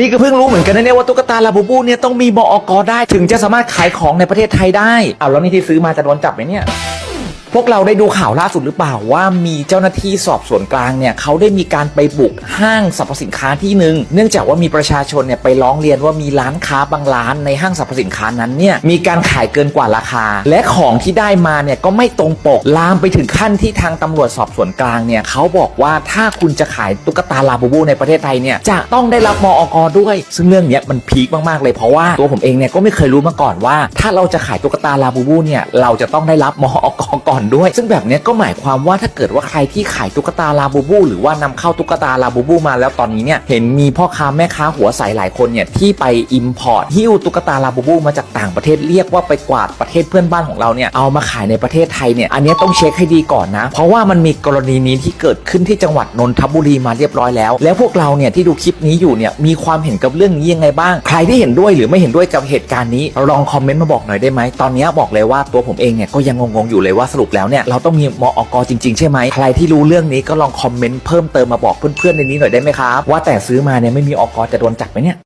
นี่ก็เพิ่งรู้เหมือนกันนะเนี่ยว่าตุ๊กตาลาบูบูเนี่ยต้องมีบออกได้ ถึงจะสามารถขายของในประเทศไทยได้เอาแล้วนี่ที่ซื้อมาจะโดนจับไหมเนี่ย พวกเราได้ดูข่าวล่าสุดหรือเปล่าว่ามีเจ้าหน้าที่สอบสวนกลางเนี่ยเขาได้มีการไปบุกห้างสรรพสินค้าที่หนึ่งเนื่องจากว่ามีประชาชนเนี่ยไปร้องเรียนว่ามีร้านค้าบางร้านในห้างสรรพสินค้านั้นเนี่ยมีการขายเกินกว่าราคา และของที่ได้มาเนี่ยก็ไม่ตรงปกลามไปถึงขั้นที่ทางตำรวจสอบสวนกลางเนี่ยเขาบอกว่าถ้าคุณจะขายตุ๊กตาลาบูบูในประเทศไทยเนี่ยจะต้องได้รับมออกด้วย ซึ่งเรื่องเนี้ยมันพีคมากๆเลยเพราะว่าตัวผมเองเนี่ยก็ไม่เคยรู้มาก่อนว่า ถ้าเราจะขายตุ๊กตาลาบูบูเนี่ยเราจะต้องได้รับมออกก่อนด้วย ซึ่งแบบนี้ก็หมายความว่าถ้าเกิดว่าใครที่ขายตุ๊กตาลาบูบู หรือว่านำเข้าตุ๊กตาลาบูบูมาแล้วตอนนี้เนี่ยเห็นมีพ่อค้าแม่ค้าหัวใสหลายคนเนี่ยที่ไปอิมพอร์ตหิ้วตุ๊กตาลาบูบูมาจากต่างประเทศเรียกว่าไปกวาดประเทศเพื่อนบ้านของเราเนี่ยเอามาขายในประเทศไทยเนี่ยอันนี้ต้องเช็คให้ดีก่อนนะ เพราะว่ามันมีกรณีนี้ที่เกิดขึ้นที่จังหวัดนนทบุรีมาเรียบร้อยแล้ว แล้วพวกเราเนี่ยที่ดูคลิปนี้อยู่เนี่ยมีความเห็นกับเรื่องนี้ยังไงบ้าง ใครที่เห็นด้วยหรือไม่เห็นด้วยกับเหตุการณ์นี้ลองคอมเมนต์มาบอกหน่อยได้ไหมตอนนี้บอกเลยว่าตัวผมเองเนี่ยก็ยังงงๆอยู่เลยว่าสรุปปแล้วเนี่ยเราต้องมีมออกจริงๆ ใช่ไหมใครที่รู้เรื่องนี้ก็ลองคอมเมนต์เพิ่มเติมมาบอกเพื่อนๆในนี้หน่อยได้ไหมครับ ว่าแต่ซื้อมาเนี่ยไม่มีอกจะโดนจับไหมเนี่ย